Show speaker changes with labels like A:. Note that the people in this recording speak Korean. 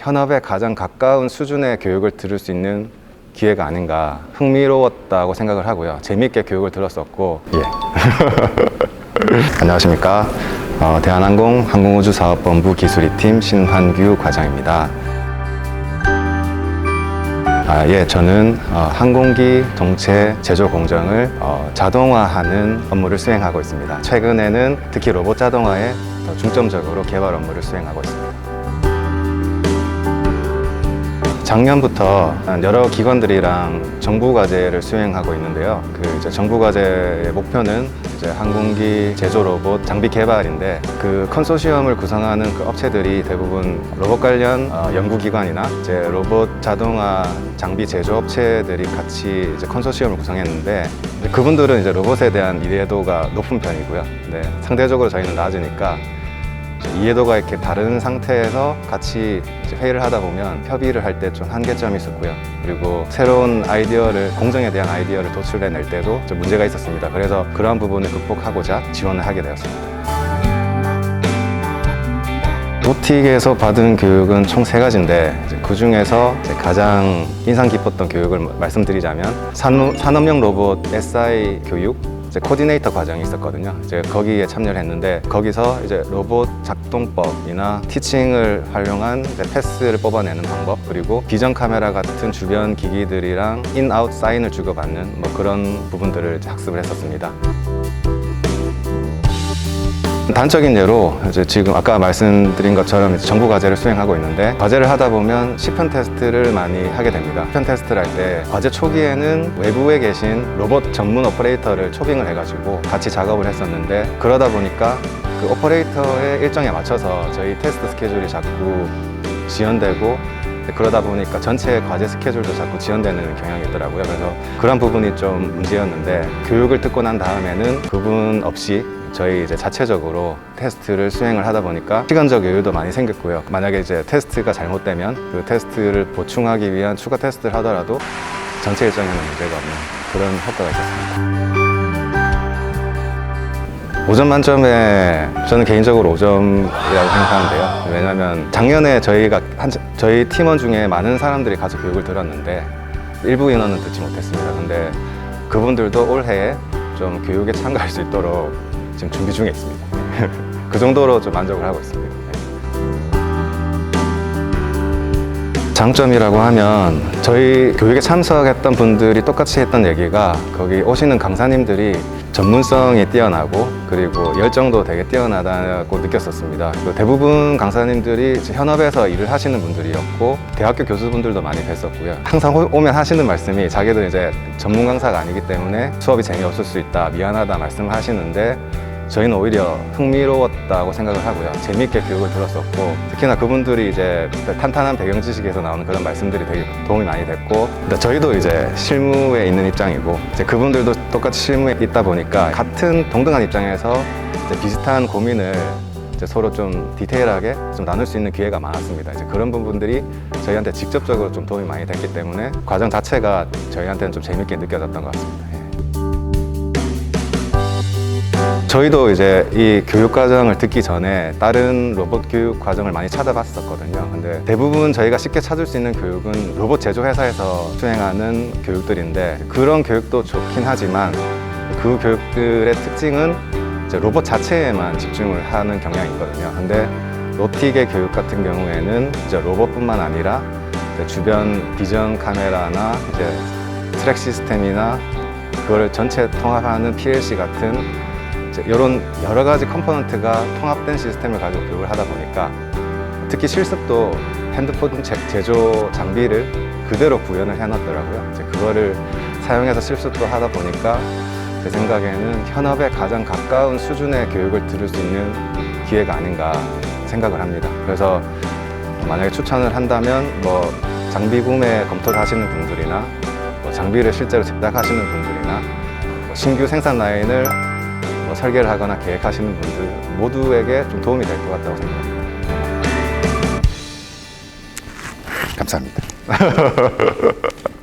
A: 현업에 가장 가까운 수준의 교육을 들을 수 있는 기회가 아닌가 흥미로웠다고 생각을 하고요. 재미있게 교육을 들었었고 예. 안녕하십니까. 어, 대한항공 항공우주사업본부 기술이팀 신환규 과장입니다. 아, 예, 저는 어, 항공기 동체 제조 공정을 어, 자동화하는 업무를 수행하고 있습니다. 최근에는 특히 로봇 자동화에 더 중점적으로 개발 업무를 수행하고 있습니다. 작년부터 여러 기관들이랑 정부 과제를 수행하고 있는데요. 그 정부 과제의 목표는 이제 항공기 제조 로봇 장비 개발인데 그 컨소시엄을 구성하는 그 업체들이 대부분 로봇 관련 어, 연구기관이나 이제 로봇 자동화 장비 제조 업체들이 같이 이제 컨소시엄을 구성했는데 그분들은 이제 로봇에 대한 이해도가 높은 편이고요. 네, 상대적으로 저희는 낮으니까 이해도가 이렇게 다른 상태에서 같이 회의를 하다 보면 협의를 할 때 좀 한계점이 있었고요. 그리고 새로운 아이디어를 공정에 대한 아이디어를 도출해낼 때도 좀 문제가 있었습니다. 그래서 그러한 부분을 극복하고자 지원을 하게 되었습니다. 노틱에서 받은 교육은 총 세 가지인데 그 중에서 가장 인상 깊었던 교육을 말씀드리자면 산업, 산업용 로봇 SI 교육 이제 코디네이터 과정이 있었거든요. 이제 거기에 참여를 했는데 거기서 이제 로봇 작동법이나 티칭을 활용한 패스를 뽑아내는 방법 그리고 비전 카메라 같은 주변 기기들이랑 인아웃 사인을 주고받는 뭐 그런 부분들을 학습을 했었습니다. 단적인 예로 이제 지금 아까 말씀드린 것처럼 이제 정부 과제를 수행하고 있는데 과제를 하다 보면 시편 테스트를 많이 하게 됩니다. 시편 테스트를 할 때 과제 초기에는 외부에 계신 로봇 전문 오퍼레이터를 초빙을 해가지고 같이 작업을 했었는데 그러다 보니까 그 오퍼레이터의 일정에 맞춰서 저희 테스트 스케줄이 자꾸 지연되고 그러다 보니까 전체 과제 스케줄도 자꾸 지연되는 경향이 있더라고요. 그래서 그런 부분이 좀 문제였는데 교육을 듣고 난 다음에는 그분 없이 저희 이제 자체적으로 테스트를 수행을 하다 보니까 시간적 여유도 많이 생겼고요. 만약에 이제 테스트가 잘못되면 그 테스트를 보충하기 위한 추가 테스트를 하더라도 전체 일정에는 문제가 없는 그런 효과가 있었습니다. 5점 만점에 저는 개인적으로 5점이라고 생각하는데요. 왜냐하면 작년에 저희가 한, 저희 팀원 중에 많은 사람들이 가서 교육을 들었는데 일부 인원은 듣지 못했습니다. 근데 그분들도 올해에 좀 교육에 참가할 수 있도록 지금 준비 중에 있습니다. 그 정도로 좀 만족을 하고 있습니다. 장점이라고 하면 저희 교육에 참석했던 분들이 똑같이 했던 얘기가 거기 오시는 강사님들이 전문성이 뛰어나고 그리고 열정도 되게 뛰어나다고 느꼈었습니다. 대부분 강사님들이 현업에서 일을 하시는 분들이었고 대학교 교수분들도 많이 뵀었고요. 항상 오- 오면 하시는 말씀이 자기들 이제 전문 강사가 아니기 때문에 수업이 재미없을 수 있다, 미안하다 말씀을 하시는데 저희는 오히려 흥미로웠다고 생각을 하고요. 재미있게 교육을 들었었고, 특히나 그분들이 이제 탄탄한 배경 지식에서 나오는 그런 말씀들이 되게 도움이 많이 됐고, 저희도 이제 실무에 있는 입장이고, 이제 그분들도 똑같이 실무에 있다 보니까 같은 동등한 입장에서 이제 비슷한 고민을 이제 서로 좀 디테일하게 좀 나눌 수 있는 기회가 많았습니다. 이제 그런 부분들이 저희한테 직접적으로 좀 도움이 많이 됐기 때문에 과정 자체가 저희한테는 좀 재밌게 느껴졌던 것 같습니다. 저희도 이제 이 교육 과정을 듣기 전에 다른 로봇 교육 과정을 많이 찾아봤었거든요. 근데 대부분 저희가 쉽게 찾을 수 있는 교육은 로봇 제조 회사에서 수행하는 교육들인데 그런 교육도 좋긴 하지만 그 교육들의 특징은 로봇 자체에만 집중을 하는 경향이 있거든요. 근데 로틱의 교육 같은 경우에는 이제 로봇뿐만 아니라 이제 주변 비전 카메라나 이제 트랙 시스템이나 그거를 전체 통합하는 PLC 같은 이런 여러 가지 컴포넌트가 통합된 시스템을 가지고 교육을 하다 보니까 특히 실습도 핸드폰 제- 제조 장비를 그대로 구현을 해놨더라고요. 이제 그거를 사용해서 실습도 하다 보니까 제 생각에는 현업에 가장 가까운 수준의 교육을 들을 수 있는 기회가 아닌가 생각을 합니다. 그래서 만약에 추천을 한다면 뭐 장비 구매 검토를 하시는 분들이나 뭐 장비를 실제로 제작하시는 분들이나 뭐 신규 생산 라인을 뭐 설계를 하거나 계획하시는 분들 모두에게 좀 도움이 될 것 같다고 생각합니다. 감사합니다.